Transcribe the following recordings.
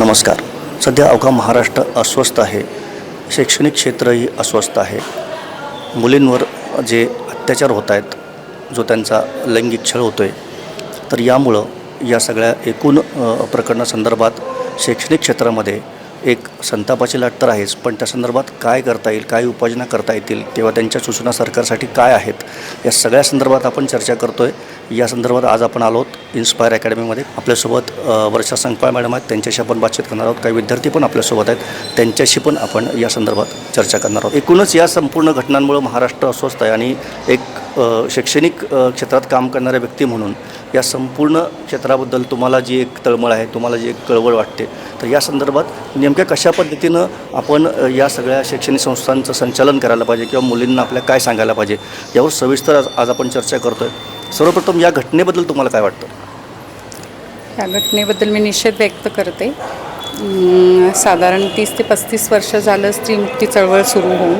नमस्कार. सध्या अवघा महाराष्ट्र अस्वस्थ आहे. शैक्षणिक क्षेत्रही अस्वस्थ आहे. मुलींवर जे अत्याचार होत आहेत जो त्यांचा लैंगिक छळ होतो आहे तर यामुळं या सगळ्या एकूण प्रकरणासंदर्भात शैक्षणिक क्षेत्रामध्ये एक संतापाची लाट तर आहेच पण त्या संदर्भात काय करता येईल काय उपाययोजना करता येतील किंवा त्यांच्या सूचना सरकारसाठी काय आहेत या सगळ्या संदर्भात आपण चर्चा करतो आहे या संदर्भात आज आपण आलो आहोत इन्स्पायर अकॅडमीमध्ये आपल्यासोबत वर्षा संकपाळ मॅडम आहेत त्यांच्याशी आपण बातचीत करणार आहोत. काही विद्यार्थी पण आपल्यासोबत आहेत त्यांच्याशी पण आपण या संदर्भात चर्चा करणार आहोत. एकूणच या संपूर्ण घटनांमुळं महाराष्ट्र अस्वस्थ आहे आणि एक शैक्षणिक क्षेत्रात काम करणाऱ्या व्यक्ती म्हणून या संपूर्ण क्षेत्राबद्दल तुम्हाला जी एक तळमळ आहे तुम्हाला जी एक कळवळ वाटते तर या संदर्भात नेमक्या कशा पद्धतीनं आपण या सगळ्या शैक्षणिक संस्थांचं संचालन करायला पाहिजे किंवा मुलींना आपल्या काय सांगायला पाहिजे यावर सविस्तर आज आज आपण चर्चा करतो आहे सर्वप्रथम या घटनेबद्दल तुम्हाला काय वाटतं? या घटनेबद्दल मी निषेध व्यक्त करते. साधारण तीस ते पस्तीस वर्ष झालं स्त्रीमुक्ती चळवळ सुरू होऊन.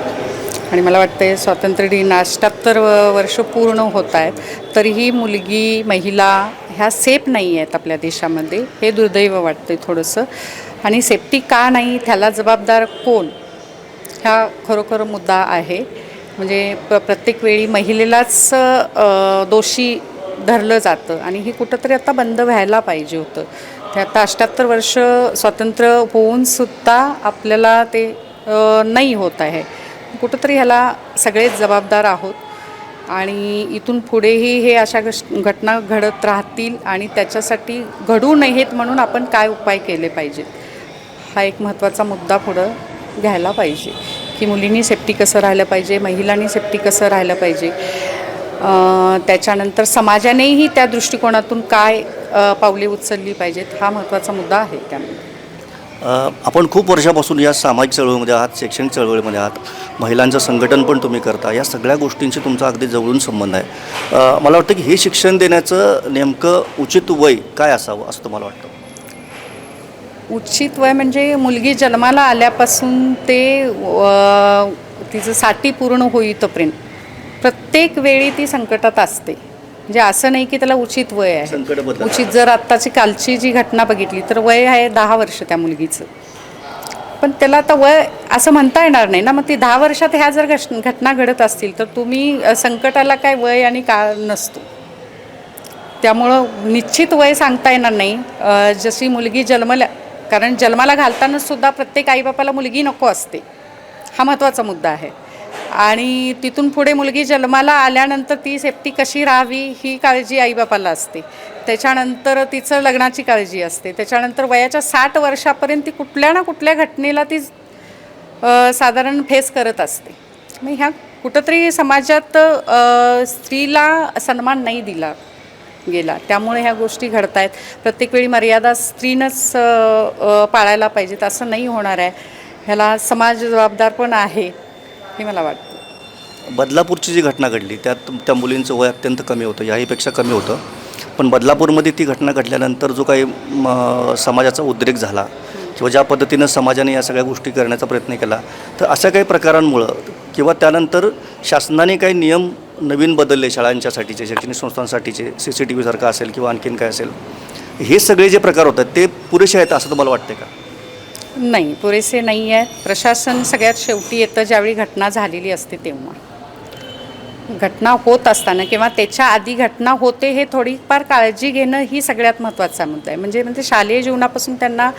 आणि मला वाटतं स्वातंत्र्य दिन अष्ट्याहत्तर व- वर्ष पूर्ण होत आहेत. तरीही मुलगी महिला ह्या सेफ नाही आहेत आपल्या देशामध्ये. हे दुर्दैव वाटतं थोडंसं. आणि सेफ्टी का नाही त्याला जबाबदार कोण? हा खरोखर मुद्दा आहे. म्हणजे प्र प्रत्येक वेळी महिलेलाच दोषी धरलं जातं. आणि हे कुठंतरी आता बंद व्हायला पाहिजे होतं. ते आता अष्ट्याहत्तर वर्ष स्वातंत्र्य होऊनसुद्धा आपल्याला ते नाही होत आहे. कुठंतरी ह्याला सगळेच जबाबदार आहोत. आणि इथून पुढेही हे अशा घश घटना घडत राहतील आणि त्याच्यासाठी घडू नयेत म्हणून आपण काय उपाय केले पाहिजेत? हा एक महत्त्वाचा मुद्दा पुढं घ्यायला पाहिजे. की मुलींनी सेफ्टी कसं राहिलं पाहिजे महिलांनी सेफ्टी कसं राहिलं पाहिजे? त्याच्यानंतर समाजानेही त्या दृष्टिकोनातून काय पावले उचलली पाहिजेत? हा महत्त्वाचा मुद्दा आहे त्यामध्ये. आपण खूप वर्षापासून या सामाजिक चळवळीमध्ये आहात शैक्षणिक चळवळीमध्ये आहात. महिलांचं संघटन पण तुम्ही करता. या सगळ्या गोष्टींशी तुमचा अगदी जवळून संबंध आहे. मला वाटतं की हे शिक्षण देण्याचं नेमकं उचित वय काय असावं असं तुम्हाला वाटतं? उचित वय म्हणजे मुलगी जन्माला आल्यापासून ते तिचं साठी पूर्ण होईतोपर्यंत प्रत्येक वेळी ती संकटात असते. म्हणजे असं नाही की त्याला उचित वय आहे. उचित जर आत्ताची कालची जी घटना बघितली तर वय आहे दहा वर्ष त्या मुलगीचं. पण त्याला आता वय असं म्हणता येणार नाही ना. मग ती दहा वर्षात ह्या जर घश- घटना घडत असतील तर तुम्ही संकटाला काय वय आणि काळ नसतो. त्यामुळं निश्चित वय सांगता येणार नाही. जशी मुलगी जन्मल्या कारण जन्माला घालताना सुद्धा प्रत्येक आईबापाला मुलगी नको असते. हा महत्त्वाचा मुद्दा आहे. आणि तिथून पुढे मुलगी जन्माला आल्यानंतर ती सेफ्टी कशी राहावी ही काळजी आईबापाला असते. त्याच्यानंतर तिचं लग्नाची काळजी असते. त्याच्यानंतर वयाच्या साठ वर्षापर्यंत ती कुठल्या ना कुठल्या घटनेला ती साधारण फेस करत असते. मग ह्या कुठंतरी समाजात स्त्रीला सन्मान नाही दिला गेला. त्यामुळे ह्या गोष्टी घडत आहेत प्रत्येक वेळी मर्यादा स्त्रीनंच पाळायला पाहिजेत असं नाही होणार आहे. ह्याला समाज जबाबदार पण आहे हे मला वाटतं. बदलापूरची जी घटना घडली त्यात त्या मुलींचं वय अत्यंत कमी होतं याहीपेक्षा कमी होतं. पण बदलापूरमध्ये ती घटना घडल्यानंतर जो काही समाजाचा उद्रेक झाला किंवा ज्या पद्धतीनं समाजाने या सगळ्या गोष्टी करण्याचा प्रयत्न केला तर अशा काही प्रकारांमुळं किंवा त्यानंतर शासनाने काही नियम नवीन बदलले शाळांच्यासाठीचे शैक्षणिक संस्थांसाठीचे सी सी टी व्हीसारखं असेल किंवा आणखीन काय असेल हे सगळे जे प्रकार होतात ते पुरेसे आहेत असं तुम्हाला वाटते का? नाही पुरेसे नाही आहे प्रशासन सगळ्यात शेवटी येतं ज्यावेळी घटना झालेली असते तेव्हा. घटना होत असताना किंवा त्याच्या आधी घटना होते हे थोडीफार काळजी घेणं ही सगळ्यात महत्त्वाचा मुद्दा आहे. म्हणजे म्हणजे शालेय जीवनापासून त्यांना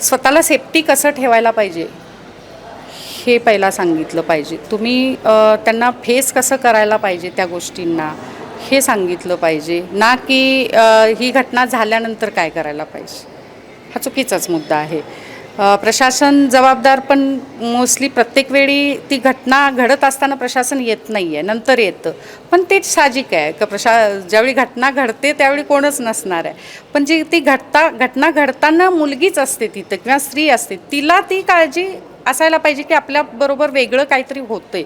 स्वतःला सेफ्टी कसं ठेवायला पाहिजे? हे पहिला सांगितलं पाहिजे. तुम्ही त्यांना फेस कसं करायला पाहिजे त्या गोष्टींना? हे सांगितलं पाहिजे. ना की ही घटना झाल्यानंतर काय करायला पाहिजे? हा चुकीचाच मुद्दा आहे. प्रशासन जबाबदार पण मोस्टली प्रत्येक वेळी ती घटना घडत असताना प्रशासन येत नाही आहे नंतर येतं. पण ते साहजिक आहे का प्रशा ज्यावेळी घटना घडते त्यावेळी कोणच नसणार आहे. पण जी ती घटता घटना घडताना मुलगीच असते तिथं किंवा स्त्री असते तिला ती काळजी असायला पाहिजे की आपल्याबरोबर वेगळं काहीतरी होतंय.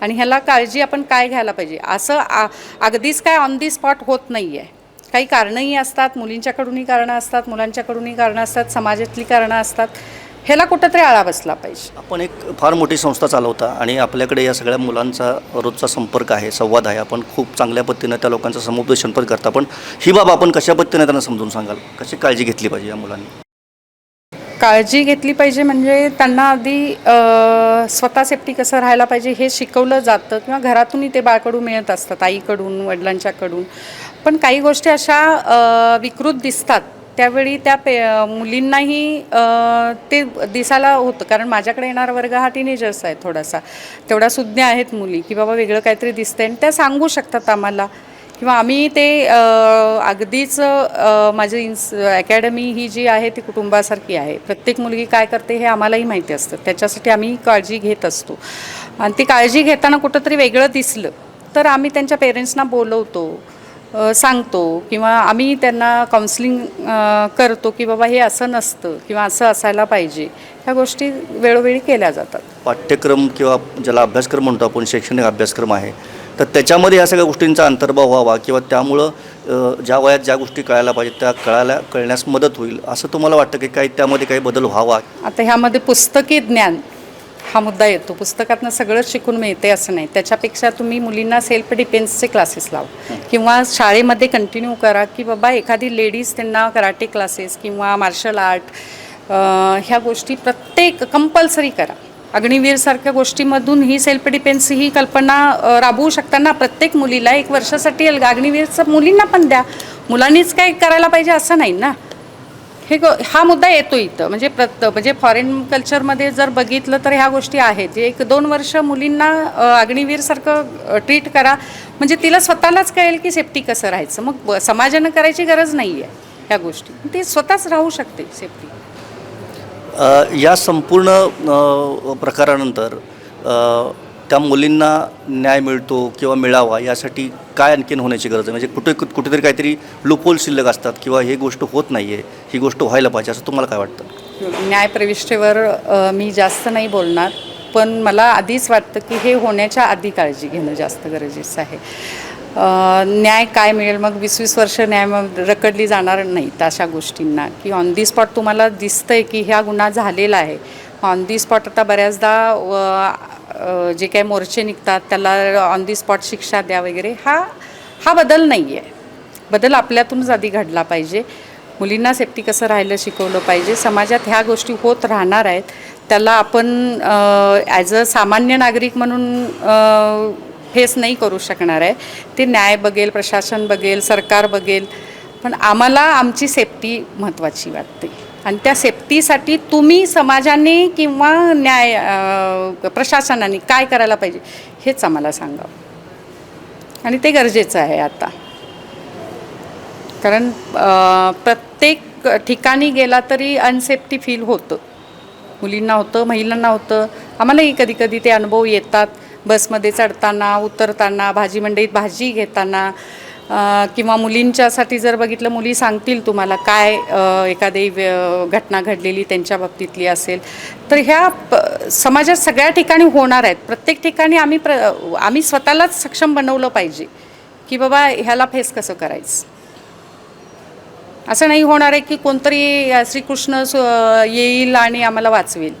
आणि ह्याला काळजी आपण काय घ्यायला पाहिजे? असं आ अगदीच काय ऑन दी स्पॉट होत नाही आहे काही कारणंही असतात मुलींच्याकडूनही कारणं असतात मुलांच्याकडूनही कारणं असतात समाजातली कारणं असतात ह्याला कुठंतरी आळा बसला पाहिजे. आपण एक फार मोठी संस्था चालवता आणि आपल्याकडे या सगळ्या मुलांचा रोजचा संपर्क आहे संवाद आहे. आपण खूप चांगल्या पद्धतीनं त्या लोकांचं समुपदेशन पण करता. पण ही बाब आपण कशा पद्धतीने त्यांना समजून सांगाल? कशी काळजी घेतली पाहिजे या मुलांनी? काळजी घेतली पाहिजे म्हणजे त्यांना आधी स्वतः सेफ्टी कसं राहायला पाहिजे हे शिकवलं जातं किंवा घरातूनही ते बाळकडून मिळत असतात आईकडून वडिलांच्याकडून. पण काही गोष्टी अशा विकृत दिसतात. त्यावेळी त्या पे मुलींनाही ते दिसायला होतं. कारण माझ्याकडे येणारा वर्ग हा टीनेजर्स आहे थोडासा. तेवढ्या सुज्ञ आहेत मुली की बाबा वेगळं काहीतरी दिसतंय. आणि त्या सांगू शकतात आम्हाला. किंवा आम्ही ते अगदीच माझी इन्स अकॅडमी ही जी आहे ती कुटुंबासारखी आहे. प्रत्येक मुलगी काय करते हे आम्हालाही माहिती असतं. त्याच्यासाठी आम्ही काळजी घेत असतो. आणि ती काळजी घेताना कुठंतरी वेगळं दिसलं तर आम्ही त्यांच्या पेरेंट्सना बोलवतो. सांगतो किंवा आम्ही त्यांना काउन्सिलिंग करतो की बाबा हे असं नसतं किंवा असं असायला पाहिजे ह्या गोष्टी वेळोवेळी केल्या जातात. पाठ्यक्रम किंवा ज्याला अभ्यासक्रम म्हणतो आपण शैक्षणिक अभ्यासक्रम आहे तर त्याच्यामध्ये या सगळ्या गोष्टींचा अंतर्भाव व्हावा किंवा त्यामुळं ज्या वयात ज्या गोष्टी कळायला पाहिजेत त्या कळायला कळण्यास मदत होईल असं तुम्हाला वाटतं की काही त्यामध्ये काही बदल व्हावा? आता ह्यामध्ये पुस्तकी ज्ञान हा मुद्दा येतो. पुस्तकातनं सगळंच शिकून मिळते असं नाही. त्याच्यापेक्षा तुम्ही मुलींना सेल्फ डिफेन्सचे क्लासेस लावा. किंवा शाळेमध्ये कंटिन्यू करा की बाबा एखादी लेडीज त्यांना कराटे क्लासेस किंवा मार्शल आर्ट ह्या गोष्टी प्रत्येक कंपल्सरी करा. अग्निवीरसारख्या गोष्टीमधून ही सेल्फ डिफेन्स ही कल्पना राबवू शकताना प्रत्येक मुलीला एक वर्षासाठी अग्निवीरचं मुलींना पण द्या. मुलांनीच काय करायला पाहिजे असं नाही ना? हे ग हा मुद्दा येतो इथं. म्हणजे प्रत म्हणजे फॉरेन कल्चरमध्ये जर बघितलं तर ह्या गोष्टी आहेत. जे एक दोन वर्ष मुलींना अग्निवीरसारखं ट्रीट करा. म्हणजे तिला स्वतःलाच कळेल की सेफ्टी कसं राहायचं. मग समाजानं करायची गरज नाही आहे ह्या गोष्टी. ती स्वतःच राहू शकते सेफ्टी या संपूर्ण प्रकारानंतर त्या मुलींना न्याय मिळतो किंवा मिळावा यासाठी काय आणखीन होण्याची गरज आहे? म्हणजे कुठे कुठेतरी काहीतरी लुपोल शिल्लक असतात किंवा हे गोष्ट होत नाही आहे ही गोष्ट व्हायला पाहिजे असं तुम्हाला काय वाटतं? न्याय प्रविष्ठेवर मी जास्त नाही बोलणार पण मला आधीच वाटतं की हे होण्याच्या आधी काळजी घेणं जास्त गरजेचं आहे. न्याय काय मिळेल? मग वीस वीस वर्ष न्याय मग रकडली जाणार नाही अशा गोष्टींना. की ऑन दी स्पॉट तुम्हाला दिसतंय की ह्या गुन्हा झालेला आहे. ऑन दी स्पॉट आता बऱ्याचदा व- जे काही मोर्चे निघतात त्याला ऑन दी स्पॉट शिक्षा द्या वगैरे हा हा बदल नाही आहे बदल आपल्यातूनच आधी घडला पाहिजे. मुलींना सेफ्टी कसं राहिलं शिकवलं पाहिजे समाजात ह्या गोष्टी होत राहणार आहेत. त्याला आपण ॲज अ सामान्य नागरिक म्हणून फेस नाही करू शकणार आहे. ते न्याय बघेल प्रशासन बघेल सरकार बघेल पण आम्हाला आमची सेफ्टी महत्त्वाची वाटते. आणि त्या सेफ्टीसाठी तुम्ही समाजाने किंवा न्याय प्रशासनाने काय करायला पाहिजे हेच आम्हाला सांगावं आणि ते गरजेचं आहे आता. कारण प्रत्येक ठिकाणी गेला तरी अनसेफ्टी फील होतं. मुलींना होतं महिलांना होतं. आम्हालाही कधी कधी ते अनुभव येतात. बसमध्ये चढताना उतरताना भाजी मंडईत भाजी घेताना. किंवा मुलींच्यासाठी जर बघितलं मुली सांगतील तुम्हाला काय एखादी व्य- घटना घडलेली त्यांच्या बाबतीतली असेल तर ह्या प- समाजात सगळ्या ठिकाणी होणार आहेत. प्रत्येक ठिकाणी आम्ही प्र आम्ही स्वतःलाच सक्षम बनवलं पाहिजे की बाबा ह्याला फेस कसं करायचं? असं नाही होणार आहे की कोणतरी श्रीकृष्ण येईल आणि आम्हाला वाचवेल.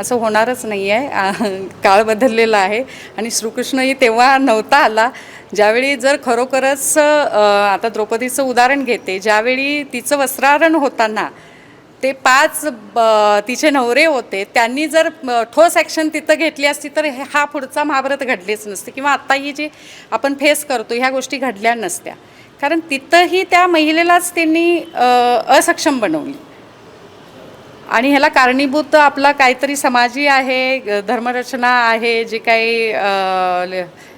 असं होणारच नाही आहे काळ बदललेला आहे आणि श्रीकृष्णही तेव्हा नव्हता आला. ज्यावेळी जर खरोखरच आता द्रौपदीचं उदाहरण घेते ज्यावेळी तिचं वस्त्रारण होताना ते पाच ब- तिचे नवरे होते त्यांनी जर ठोस ॲक्शन तिथं घेतली असती तर हे- हा पुढचा महाभारत घडलेच नसते किंवा आत्ताही ही जी आपण फेस करतो ह्या गोष्टी घडल्या नसत्या. कारण तिथंही त्या महिलेलाच त्यांनी असक्षम बनवली. आणि ह्याला कारणीभूत आपला काहीतरी समाजी आहे धर्मरचना आहे जे काही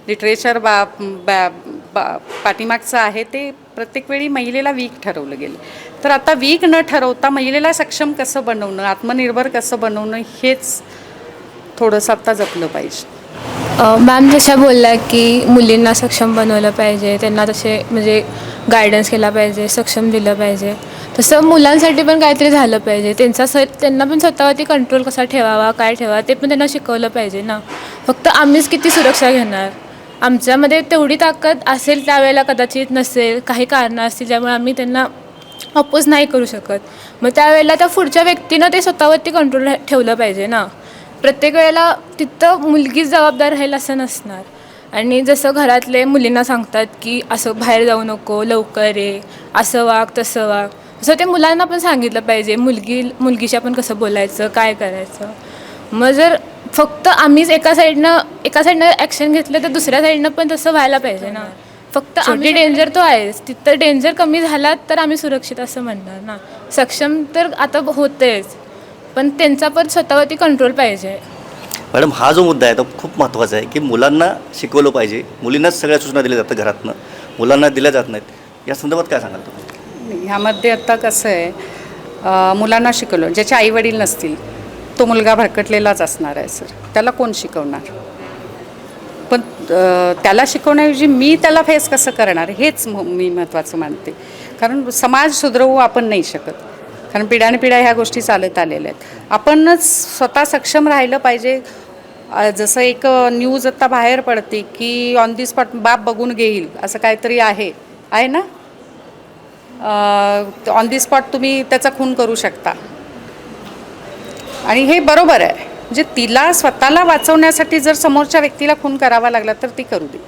लिटरेचर बा बा बा- पाठीमागचं आहे ते प्रत्येक वेळी महिलेला वीक ठरवलं गेलं. तर आता वीक न ठरवता महिलेला सक्षम कसं बनवणं आत्मनिर्भर कसं बनवणं हेच थोडंसं आता जपलं पाहिजे. मॅम जशा बोलल्या की मुलींना सक्षम बनवलं पाहिजे त्यांना तसे म्हणजे गायडन्स केला पाहिजे सक्षम दिलं पाहिजे. तसं मुलांसाठी पण काहीतरी झालं पाहिजे. त्यांचा स त्यांना पण स्वतःवरती कंट्रोल कसा ठेवावा काय ठेवा ते पण त्यांना शिकवलं पाहिजे ना. फक्त आम्हीच किती सुरक्षा घेणार? आमच्यामध्ये तेवढी ताकद असेल त्यावेळेला कदाचित नसेल काही कारणं असतील ज्यामुळे आम्ही त्यांना अपोज नाही करू शकत. मग त्यावेळेला त्या पुढच्या व्यक्तीनं ते स्वतःवरती कंट्रोल ठेवलं पाहिजे ना. प्रत्येक वेळेला तिथं मुलगीच जबाबदार राहील असं नसणार. आणि जसं घरातले मुलींना सांगतात की असं बाहेर जाऊ नको लवकर ये असं वाग तसं वाग. तसं ते मुलांना पण सांगितलं पाहिजे मुलगी मुलगीशी आपण कसं बोलायचं काय करायचं. मग जर फक्त आम्हीच एका साईडनं एका साईडनं ॲक्शन घेतलं तर दुसऱ्या साईडनं पण तसं व्हायला पाहिजे ना. फक्त आम्ही डेंजर तो आहेच तिथं डेंजर कमी झाला तर आम्ही सुरक्षित असं म्हणणार ना. सक्षम तर आता होतेच पण त्यांचा पण स्वतःवरती कंट्रोल पाहिजे. मॅडम हा जो मुद्दा आहे तो खूप महत्त्वाचा आहे की मुलांना शिकवलं पाहिजे. मुलींनाच सगळ्या सूचना दिल्या जातात घरातनं. मुलांना दिल्या जात नाहीत. या संदर्भात काय सांगाल तुम्ही? ह्यामध्ये आता कसं आहे मुलांना शिकवलं. ज्याचे आईवडील नसतील तो मुलगा भरकटलेलाच असणार आहे सर. त्याला कोण शिकवणार? पण त्याला शिकवण्याऐवजी मी त्याला फेस कसं करणार? हेच म- मी महत्त्वाचं मानते. कारण समाज सुधरवू आपण नाही शकत. कारण पिढ्यानपिढ्या ह्या गोष्टी चालत आलेल्या आहेत. आपणच स्वतः सक्षम राहिलं पाहिजे. जसं एक न्यूज आता बाहेर पडते की ऑन दी स्पॉट बाप बघून घेईल असं काहीतरी आहे. आहे ना? ऑन दी स्पॉट तुम्ही त्याचा खून करू शकता. आणि हे बरोबर आहे. म्हणजे तिला स्वतःला वाचवण्यासाठी जर समोरच्या व्यक्तीला खून करावा लागला तर ती करू दे.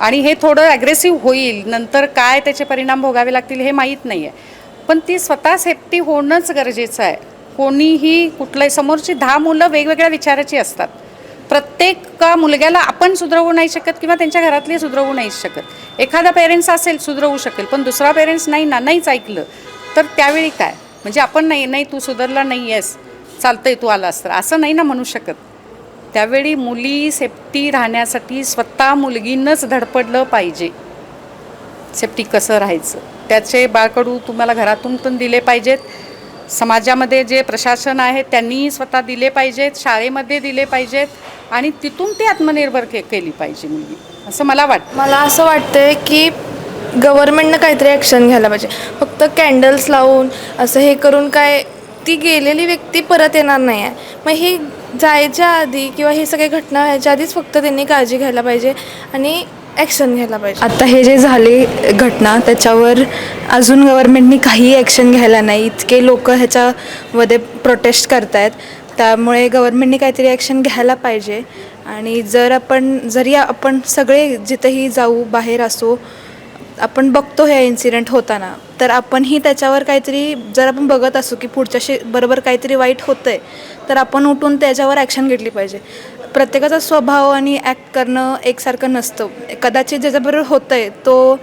आणि हे थोडं ॲग्रेसिव्ह होईल. नंतर काय त्याचे परिणाम भोगावे लागतील हे माहीत नाही आहे पण ती स्वतः सेफ्टी होणंच गरजेचं आहे. कोणीही कुठलंही समोरची दहा मुलं वेगवेगळ्या विचाराची असतात. प्रत्येक का मुलग्याला आपण सुधरवू नाही शकत किंवा त्यांच्या घरातले सुधरवू नाही शकत. एखादा पेरेंट्स असेल सुधरवू शकेल. पण दुसरा पेरेंट्स नाही ना नाहीच ऐकलं. तर त्यावेळी काय? म्हणजे आपण नाही नाही तू सुधरला नाही आहेस चालतंय तू आलास तर. असं नाही ना म्हणू शकत. त्यावेळी मुली सेफ्टी राहण्यासाठी स्वतः मुलगीनंच धडपडलं पाहिजे. सेफ्टी कसं राहायचं? त्याचे बाळकडू तुम्हाला घरातून पण दिले पाहिजेत. समाजामध्ये जे प्रशासन आहे त्यांनी स्वतः दिले पाहिजेत शाळेमध्ये दिले पाहिजेत आणि तिथून ती आत्मनिर्भर के केली पाहिजे मुलगी. असं मला वाटतं. मला असं वाटतंय की गव्हर्मेंटनं काहीतरी ॲक्शन घ्यायला पाहिजे. फक्त कॅन्डल्स लावून असं हे करून काय ती गेलेली व्यक्ती परत येणार नाही आहे मग ही जायच्या आधी किंवा हे सगळे घटना व्हायच्या आधीच फक्त त्यांनी काळजी घ्यायला पाहिजे आणि ॲक्शन घ्यायला पाहिजे. आता हे जे झाले घटना त्याच्यावर अजून गव्हर्नमेंटनी काही ॲक्शन घ्यायला नाही. इतके लोक ह्याच्यामध्ये प्रोटेस्ट करतायत. त्यामुळे गव्हर्नमेंटनी काहीतरी ॲक्शन घ्यायला पाहिजे. आणि जर आपण जरी आपण सगळे जिथेही जाऊ बाहेर असो आपण बघतो हे इन्सिडेंट होताना तर आपणही त्याच्यावर काहीतरी जर आपण बघत असू की पुढच्याशी बरोबर काहीतरी वाईट होतं आहे तर आपण उठून त्याच्यावर ॲक्शन घेतली पाहिजे. प्रत्येकाचा स्वभाव आणि ॲक्ट करणं एकसारखं नसतं. कदाचित ज्याच्याबरोबर होतं आहे तो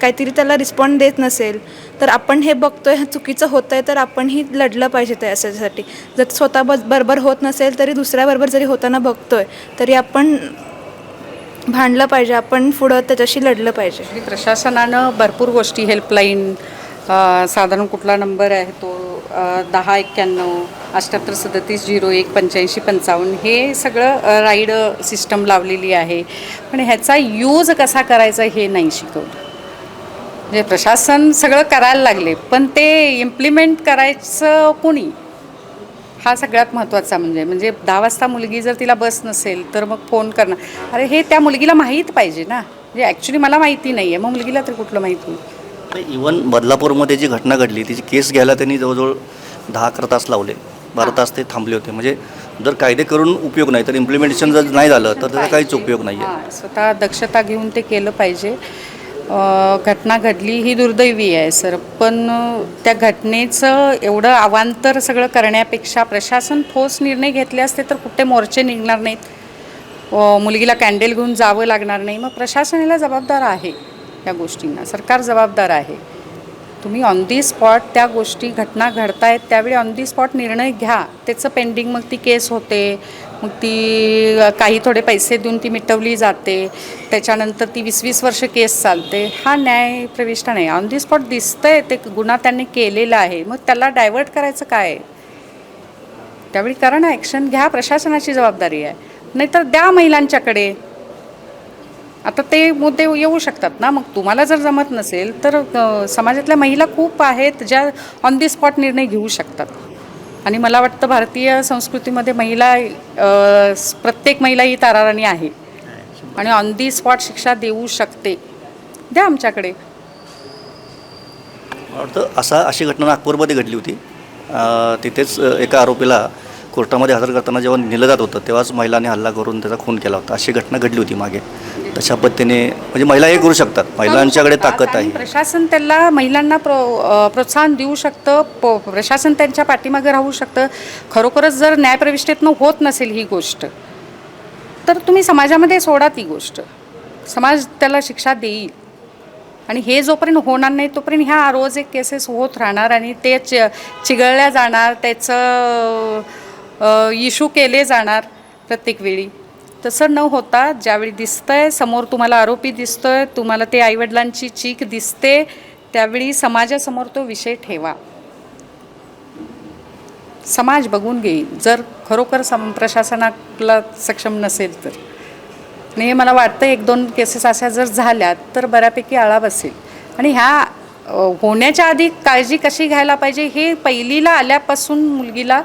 काहीतरी त्याला रिस्पॉन्ड देत नसेल तर आपण हे बघतोय हे चुकीचं होतं आहे तर आपणही लढलं पाहिजे त्याच्यासाठी जर स्वतः बरोबर होत नसेल तरी दुसऱ्याबरोबर जरी होताना बघतोय तरी आपण भांडलं पाहिजे आपण पुढं त्याच्याशी लढलं पाहिजे. प्रशासनानं भरपूर गोष्टी हेल्पलाईन साधारण कुठला नंबर आहे तो दहा एक्क्याण्णव अष्ट्याहत्तर सदतीस झिरो एक पंच्याऐंशी पंचावन्न हे सगळं राईड सिस्टम लावलेली आहे. पण ह्याचा यूज कसा करायचा हे नाही शिकवलं. म्हणजे प्रशासन सगळं करायला लागले पण ते इम्प्लिमेंट करायचं कोणी? हा सगळ्यात महत्त्वाचा म्हणजे म्हणजे दहा वाजता मुलगी जर तिला बस नसेल तर मग फोन करणार. अरे हे त्या मुलगीला माहीत पाहिजे ना. म्हणजे ॲक्च्युली मला माहिती नाही आहे मग मुलगीला तर कुठलं माहीत होईल इवन बदलापूरमध्ये जी घटना घडली तिची केस घ्यायला त्यांनी जवळजवळ दहा अकरा तास लावले. बारा तास ते थांबले होते. म्हणजे जर कायदे करून उपयोग नाही तर इम्प्लिमेंटेशन जर नाही झालं तर त्याचा काहीच उपयोग नाही आहे स्वतः दक्षता घेऊन ते केलं पाहिजे. घटना घडली ही दुर्दैवी आहे सर. पण त्या घटनेचं एवढं अवांतर सगळं करण्यापेक्षा प्रशासन ठोस निर्णय घेतले असते तर कुठे मोर्चे निघणार नाहीत. मुलगीला कॅन्डल घेऊन जावं लागणार नाही. मग प्रशासनाला जबाबदार आहे या गोष्टींना. सरकार जबाबदार आहे. तुम्ही ऑन दी स्पॉट त्या गोष्टी घटना घडतायत त्यावेळी ऑन दी स्पॉट निर्णय घ्या. त्याचं पेंडिंग मग ती केस होते. मग ती काही थोडे पैसे देऊन ती मिटवली जाते. त्याच्यानंतर ती वीस वीस वर्ष केस चालते. हा न्याय प्रविष्ट नाही. ऑन दी स्पॉट दिसतंय ते गुन्हा त्यांनी केलेला आहे. मग त्याला डायव्हर्ट करायचं काय? आहे? त्यावेळी करा ना ॲक्शन घ्या. प्रशासनाची जबाबदारी आहे. नाहीतर द्या महिलांच्याकडे. आता ते मुद्दे येऊ शकतात ना? मग तुम्हाला जर जमत नसेल तर समाजातल्या महिला खूप आहेत ज्या ऑन दी स्पॉट निर्णय घेऊ शकतात. आणि मला वाटतं भारतीय संस्कृतीमध्ये महिला प्रत्येक महिला ही ताराराणी आहे. आणि ऑन दी स्पॉट शिक्षा देऊ शकते. द्या आमच्याकडे. वाटतं असा अशी घटना नागपूरमध्ये घडली होती. तिथेच एका आरोपीला कोर्टामध्ये हजर करताना जेव्हा नेलं जात होतं तेव्हाच महिलांनी हल्ला करून त्याचा खून केला होता. अशी घटना घडली होती मागे. तशा पद्धतीने म्हणजे महिला हे करू शकतात. महिलांच्याकडे ताकद आहे. प्रशासन त्याला महिलांना प्रो प्रोत्साहन देऊ शकतं. प प्रशासन त्यांच्या पाठीमागे राहू शकतं. खरोखरच जर न्यायप्रविष्टेतनं होत नसेल ही गोष्ट तर तुम्ही समाजामध्ये सोडा ती गोष्ट. समाज त्याला शिक्षा देईल. आणि हे जोपर्यंत होणार नाही तोपर्यंत ह्या रोज एक केसेस होत राहणार आणि ते चि चिघळल्या जाणार त्याचं इशू केले जाणार प्रत्येक वेळी. तसं न होता ज्यावेळी दिसतंय समोर तुम्हाला आरोपी दिसतोय तुम्हाला ते आईवडिलांची चीक दिसते त्यावेळी समाजासमोर तो विषय ठेवा. समाज बघून घेईल जर खरोखर सम प्रशासनाला सक्षम नसेल तर. आणि हे मला वाटतं एक दोन केसेस अशा जर झाल्या तर बऱ्यापैकी आळा बसेल. आणि ह्या होण्याच्या आधी काळजी कशी घ्यायला पाहिजे हे पहिलीला आल्यापासून मुलगीला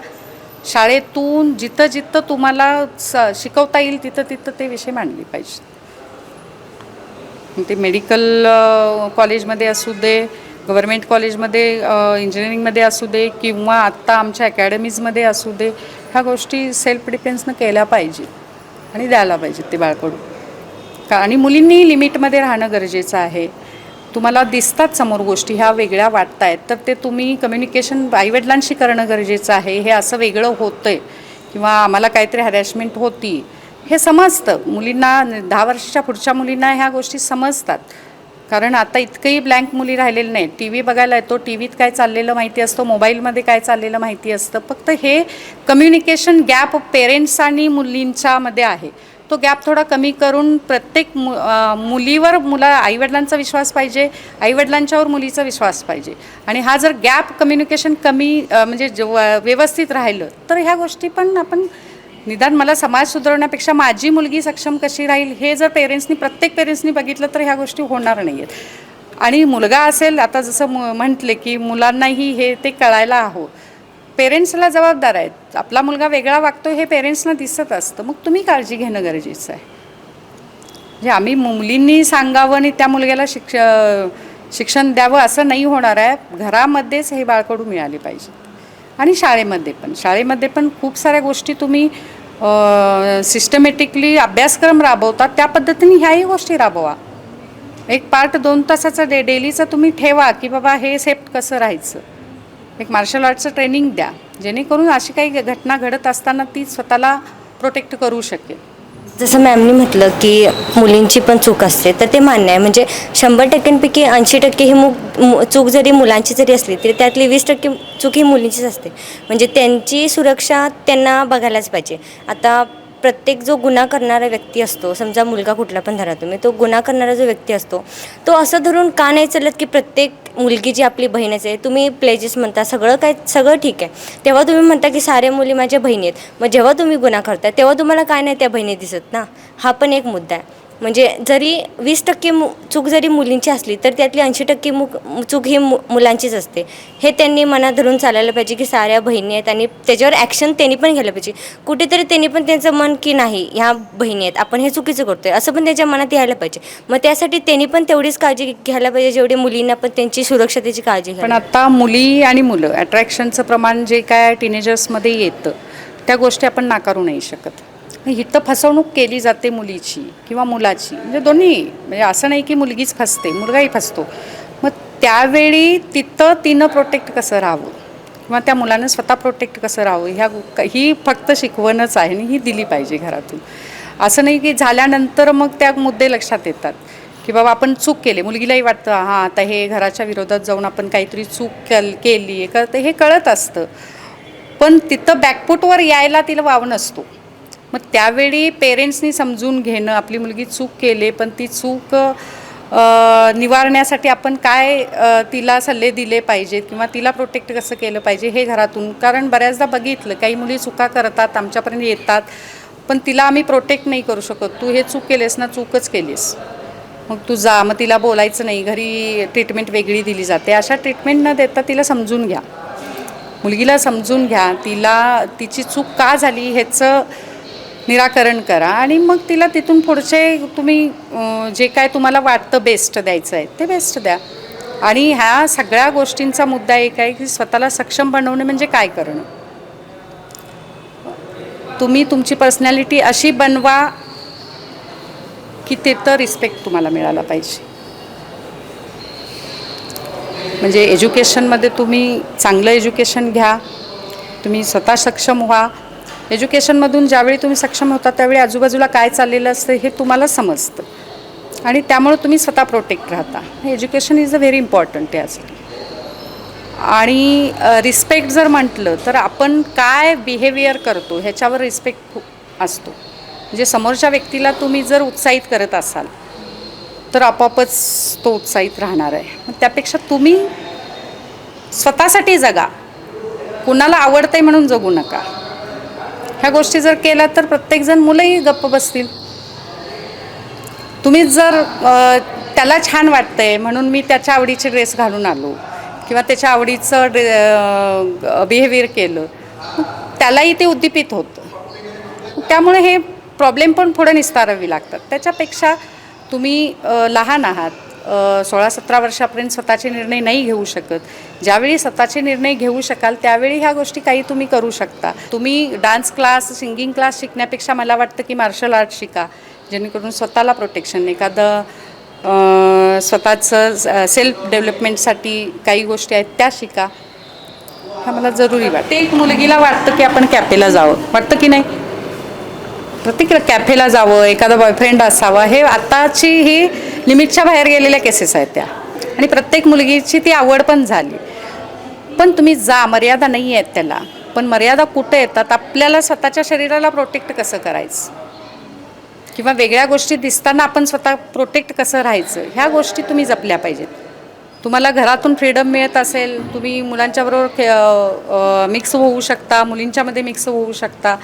शाळेतून जिथं जिथं तुम्हाला स शिकवता येईल तिथं तिथं ते विषय मांडले पाहिजे. ते मेडिकल कॉलेजमध्ये असू दे गव्हर्मेंट कॉलेजमध्ये इंजिनिअरिंगमध्ये असू दे किंवा आत्ता आमच्या अकॅडमीजमध्ये असू दे ह्या गोष्टी सेल्फ डिफेन्सनं केल्या पाहिजे आणि द्यायला पाहिजेत ते बाळकडून. का आणि मुलींनी लिमिटमध्ये राहणं गरजेचं आहे. तुम्हाला दिसतात समोर गोष्टी ह्या वेगळ्या वाटत आहेत तर ते तुम्ही कम्युनिकेशन आईवडिलांशी करणं गरजेचं आहे. हे असं वेगळं होतं आहे किंवा आम्हाला काहीतरी हॅरॅशमेंट होती. हे समजतं. मुलींना दहा वर्षाच्या पुढच्या मुलींना ह्या गोष्टी समजतात. कारण आता इतकंही ब्लँक मुली राहिलेलं नाही टी व्ही बघायला येतो. टी व्हीत काय चाललेलं माहिती असतं. मोबाईलमध्ये काय चाललेलं माहिती असतं. फक्त हे कम्युनिकेशन गॅप पेरेंट्स आणि मुलींच्यामध्ये आहे. तो गॅप थोडा कमी करून प्रत्येक मु मुलीवर मुला आईवडिलांचा विश्वास पाहिजे आईवडिलांच्यावर मुलीचा विश्वास पाहिजे. आणि हा जर गॅप कम्युनिकेशन कमी म्हणजे ज- व्यवस्थित राहिलं तर ह्या गोष्टी पण आपण निदान मला समाज सुधारण्यापेक्षा माझी मुलगी सक्षम कशी राहील हे जर पेरेंट्सनी प्रत्येक पेरेंट्सनी बघितलं तर ह्या गोष्टी होणार नाही आहेत आणि मुलगा असेल आता जसं मु म्हटले की मुलांनाही हे ते कळायला हवं. पेरेंट्सला जबाबदार आहेत. आपला मुलगा वेगळा वागतो हे पेरेंट्सना दिसत असतं. मग तुम्ही काळजी घेणं गरजेचं आहे. म्हणजे आम्ही मुलींनी सांगावं आणि त्या मुलग्याला शिक्ष शिक्षण द्यावं असं नाही होणार आहे. घरामध्येच हे बाळकडू मिळाले पाहिजे. आणि शाळेमध्ये पण. शाळेमध्ये पण खूप साऱ्या गोष्टी तुम्ही सिस्टमॅटिकली अभ्यासक्रम राबवतात त्या पद्धतीने ह्याही गोष्टी राबवा. एक पार्ट दोन तासाचा डे डेलीचा तुम्ही ठेवा की बाबा हे सेफ्ट कसं राहायचं? एक मार्शल आर्टचं ट्रेनिंग द्या. जेणेकरून अशी काही घटना घडत असताना ती स्वतःला प्रोटेक्ट करू शकेल. जसं मॅमनी म्हटलं की मुलींची पण चूक असते तर ते मान्य आहे. म्हणजे शंभर टक्क्यांपैकी ऐंशी टक्के ही मु चूक जरी मुलांची जरी असली तरी त्यातली वीस टक्के चूक ही मुलींचीच असते. म्हणजे त्यांची सुरक्षा त्यांना बघायलाच पाहिजे. आता प्रत्येक जो गुन्हा करणारा व्यक्ती असतो समजा मुलगा कुठला पण धरा तुम्ही तो गुन्हा करणारा जो व्यक्ती असतो तो असं धरून का नाही चालत की प्रत्येक मुलगी जी आपली बहीणच आहे तुम्ही प्लेजेस म्हणता सगळं काय सगळं ठीक आहे. तेव्हा तुम्ही म्हणता की साऱ्या मुली माझ्या बहिणी आहेत. मग जेव्हा तुम्ही गुन्हा करता तेव्हा तुम्हाला काय नाही त्या बहिणी दिसत ना? हा पण एक मुद्दा आहे. म्हणजे जरी वीस टक्के मु चूक जरी मुलींची असली तर त्यातली ऐंशी टक्के मु चूक ही मु मुलांचीच असते. हे त्यांनी मनात धरून चालायला पाहिजे की साऱ्या बहिणी आहेत आणि त्याच्यावर ॲक्शन त्यांनी पण घ्यायला पाहिजे. कुठेतरी त्यांनी पण त्यांचं मन की नाही ह्या बहिणी आहेत आपण हे चुकीचं करतोय असं पण त्यांच्या मनात यायला पाहिजे. मग त्यासाठी त्यांनी पण तेवढीच काळजी घ्यायला पाहिजे जेवढी मुलींना पण त्यांची सुरक्षतेची काळजी पण घ्यायला आता मुली आणि मुलं अट्रॅक्शनचं प्रमाण जे काय टीनेजर्समध्ये येतं त्या गोष्टी आपण नाकारू नाही शकत. इथं फसवणूक केली जाते मुलीची किंवा मुलाची. म्हणजे दोन्ही म्हणजे असं नाही की मुलगीच फसते मुलगाही फसतो. मग त्यावेळी तिथं तिनं प्रोटेक्ट कसं राहावं? किंवा त्या मुलानं स्वतः प्रोटेक्ट कसं राहावं? ह्या ही फक्त शिकवणच आहे आणि ही दिली पाहिजे घरातून. असं नाही की झाल्यानंतर मग त्या मुद्दे लक्षात येतात. की बाबा आपण चूक केली. मुलगीलाही वाटतं हां आता हे घराच्या विरोधात जाऊन आपण काहीतरी चूक केल केली आहे का हे कळत असतं. पण तिथं बॅकफूटवर यायला तिला वाव नसतो. मग त्यावेळी पेरेंट्सनी समजून घेणं आपली मुलगी चूक केले पण ती चूक निवारण्यासाठी आपण काय तिला सल्ले दिले पाहिजेत किंवा तिला प्रोटेक्ट कसं केलं पाहिजे हे घरातून? कारण बऱ्याचदा बघितलं काही मुली चुका करतात आमच्यापर्यंत येतात पण तिला आम्ही प्रोटेक्ट नाही करू शकत. तू हे चूक केलेस ना चूकच केलीस. मग तू जा मग तिला बोलायचं नाही घरी ट्रीटमेंट वेगळी दिली जाते. अशा ट्रीटमेंट न देता तिला समजून घ्या. मुलगीला समजून घ्या तिला तिची चूक का झाली ह्याचं निराकरण करा आणि मग तिला तिथून पुढचे तुम्ही जे काय तुम्हाला वाटतं बेस्ट द्यायचं आहे ते बेस्ट द्या. आणि ह्या सगळ्या गोष्टींचा मुद्दा एक आहे की स्वतःला सक्षम बनवणे म्हणजे काय करणं? तुम्ही तुमची पर्सनॅलिटी अशी बनवा की तिथं रिस्पेक्ट तुम्हाला मिळाला पाहिजे. म्हणजे एज्युकेशनमध्ये तुम्ही चांगलं एज्युकेशन घ्या तुम्ही स्वतः सक्षम व्हा एज्युकेशनमधून ज्यावेळी तुम्ही सक्षम होता त्यावेळी आजूबाजूला काय चाललेलं असतं हे तुम्हाला समजतं. आणि त्यामुळे तुम्ही स्वतः प्रोटेक्ट राहता. Education is a very important यासाठी. आणि रिस्पेक्ट जर म्हटलं तर आपण काय बिहेवियर करतो ह्याच्यावर रिस्पेक्ट खूप असतो. म्हणजे समोरच्या व्यक्तीला तुम्ही जर उत्साहित करत असाल तर आपोआपच तो उत्साहित राहणार आहे. मग त्यापेक्षा तुम्ही स्वतःसाठी जगा. कुणाला आवडतंय म्हणून जगू नका. ह्या गोष्टी जर केल्या तर प्रत्येकजण मुलंही गप्प बसतील. तुम्ही जर त्याला छान वाटतंय म्हणून मी त्याच्या आवडीचे ड्रेस घालून आलो. किंवा त्याच्या आवडीचं ड्रे बिहेवियर केलं. त्यालाही ते उद्दीपित होतं. त्यामुळे हे प्रॉब्लेम पण पुढे निस्तारावी लागतात. त्याच्यापेक्षा तुम्ही लहान आहात. सोळा सतरा वर्षापर्यंत स्वतःचे निर्णय नाही घेऊ शकत. ज्यावेळी स्वतःचे निर्णय घेऊ शकाल त्यावेळी ह्या गोष्टी काही तुम्ही करू शकता. तुम्ही डान्स क्लास सिंगिंग क्लास शिकण्यापेक्षा मला वाटतं की मार्शल आर्ट शिका जेणेकरून स्वतःला प्रोटेक्शन एखादं स्वतःचं सेल्फ डेव्हलपमेंटसाठी काही गोष्टी आहेत त्या शिका. हा मला जरुरी वाटतं. एक मुलगीला वाटतं की आपण कॅफेला जावं. वाटतं की नाही? प्रत्येक कॅफेला जावं एखादा बॉयफ्रेंड असावा हे आत्ताची ही लिमिटच्या बाहेर गेलेल्या केसेस आहेत त्या. आणि प्रत्येक मुलगीची ती आवड पण झाली. पण तुम्ही जा मर्यादा नाही आहेत त्याला. पण मर्यादा कुठे येतात? आपल्याला स्वतःच्या शरीराला प्रोटेक्ट कसं करायचं? किंवा वेगळ्या गोष्टी दिसताना आपण स्वतः प्रोटेक्ट कसं राहायचं? ह्या गोष्टी तुम्ही जपल्या पाहिजेत. तुम्हाला घरातून फ्रीडम मिळत असेल तुम्ही मुलांच्याबरोबर मिक्स होऊ शकता मुलींच्यामध्ये मिक्स होऊ शकता.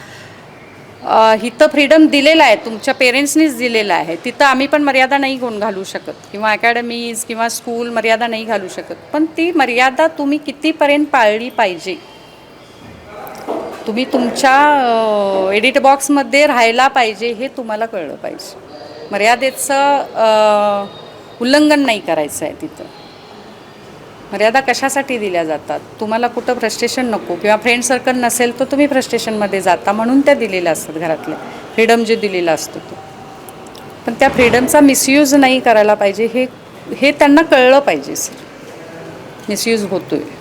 इथं हिथं फ्रीडम दिलेला आहे तुमच्या पेरेंट्सनीच दिलेलं आहे. तिथं आम्ही पण मर्यादा नाही घेऊन घालू शकत. किंवा अकॅडमीज किंवा स्कूल मर्यादा नाही घालू शकत. पण ती मर्यादा तुम्ही कितीपर्यंत पाळली पाहिजे? तुम्ही तुमच्या एडिट बॉक्समध्ये राहायला पाहिजे हे तुम्हाला कळलं पाहिजे. मर्यादेचं उल्लंघन नाही करायचं आहे तिथं. मर्यादा कशासाठी दिल्या जातात? तुम्हाला कुठं फ्रस्ट्रेशन नको? किंवा फ्रेंड सर्कल नसेल तर तुम्ही फ्रस्ट्रेशनमध्ये जाता म्हणून त्या दिलेल्या असतात घरातल्या. फ्रीडम जे दिलेला असतो तो. पण त्या फ्रीडमचा मिसयूज नाही करायला पाहिजे. हे हे त्यांना कळलं पाहिजे सर मिसयूज होतो आहे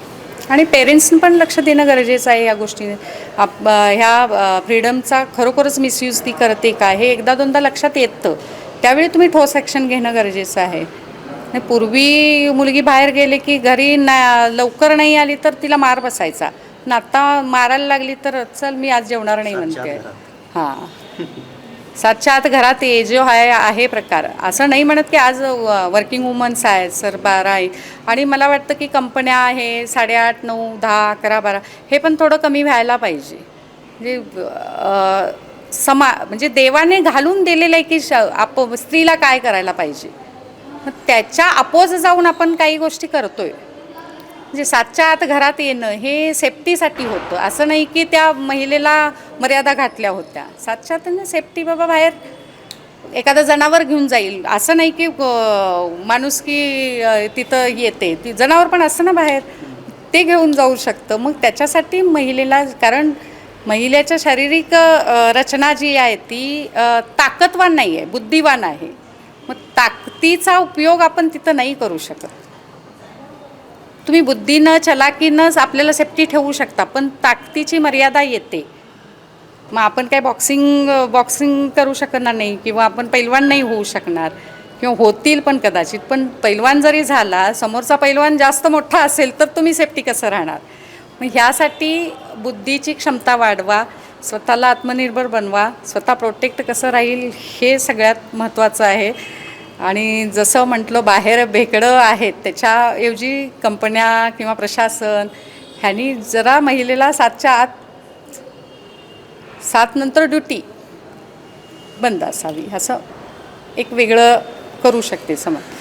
आणि पेरेंट्सनी पण लक्ष देणं गरजेचं आहे या गोष्टीने. आप ह्या फ्रीडमचा खरोखरच मिसयूज ती करते का? हे एकदा दोनदा लक्षात येतं. त्यावेळी तुम्ही ठोस ॲक्शन घेणं गरजेचं आहे. नाही पूर्वी मुलगी बाहेर गेले की घरी ना लवकर नाही आली तर तिला मार बसायचा. पण आता मारायला लागली तर चल मी आज जेवणार नाही म्हणते. हां. सातच्या आत घरात ये जो आहे आहे प्रकार. असं नाही म्हणत की आज वर्किंग वुमन्स आहेत सर बारा आहे आणि मला वाटतं की कंपन्या आहे साडेआठ नऊ दहा अकरा बारा हे पण थोडं कमी व्हायला पाहिजे. म्हणजे समा म्हणजे देवाने घालून दिलेलं आहे की श आप स्त्रीला काय करायला पाहिजे? मग त्याच्या अपोज जाऊन आपण काही गोष्टी करतोय. म्हणजे सातच्या आत घरात येणं हे सेफ्टीसाठी होतं. असं नाही की त्या महिलेला मर्यादा घातल्या होत्या. सातच्या आत सेफ्टी बाबा बाहेर एखादं जनावर घेऊन जाईल. असं नाही की माणूस की तिथं येते. ती जनावर पण असतं ना बाहेर. ते घेऊन जाऊ शकतं. मग त्याच्यासाठी महिलेला कारण महिलेच्या शारीरिक रचना जी आहे ती ताकदवान नाही आहे बुद्धिवान आहे. मग ताकदीचा उपयोग आपण तिथं नाही करू शकत. तुम्ही बुद्धीनं चलाकीनंच आपल्याला सेफ्टी ठेवू शकता पण ताकदीची मर्यादा येते. मग आपण काय बॉक्सिंग बॉक्सिंग करू शकणार नाही किंवा आपण पैलवान नाही होऊ शकणार किंवा होतील पण कदाचित पण पैलवान जरी झाला समोरचा पैलवान जास्त मोठा असेल तर तुम्ही सेफ्टी कसं राहणार? मग ह्यासाठी बुद्धीची क्षमता वाढवा स्वतःला आत्मनिर्भर बनवा स्वतः प्रोटेक्ट कसं राहील हे सगळ्यात महत्त्वाचं आहे. आणि जसं म्हटलं बाहेर भेकडं आहेत त्याच्याऐवजी कंपन्या किंवा प्रशासन ह्यांनी जरा महिलेला सातच्या आत सात नंतर ड्युटी बंद असावी असं एक वेगळं करू शकते समज.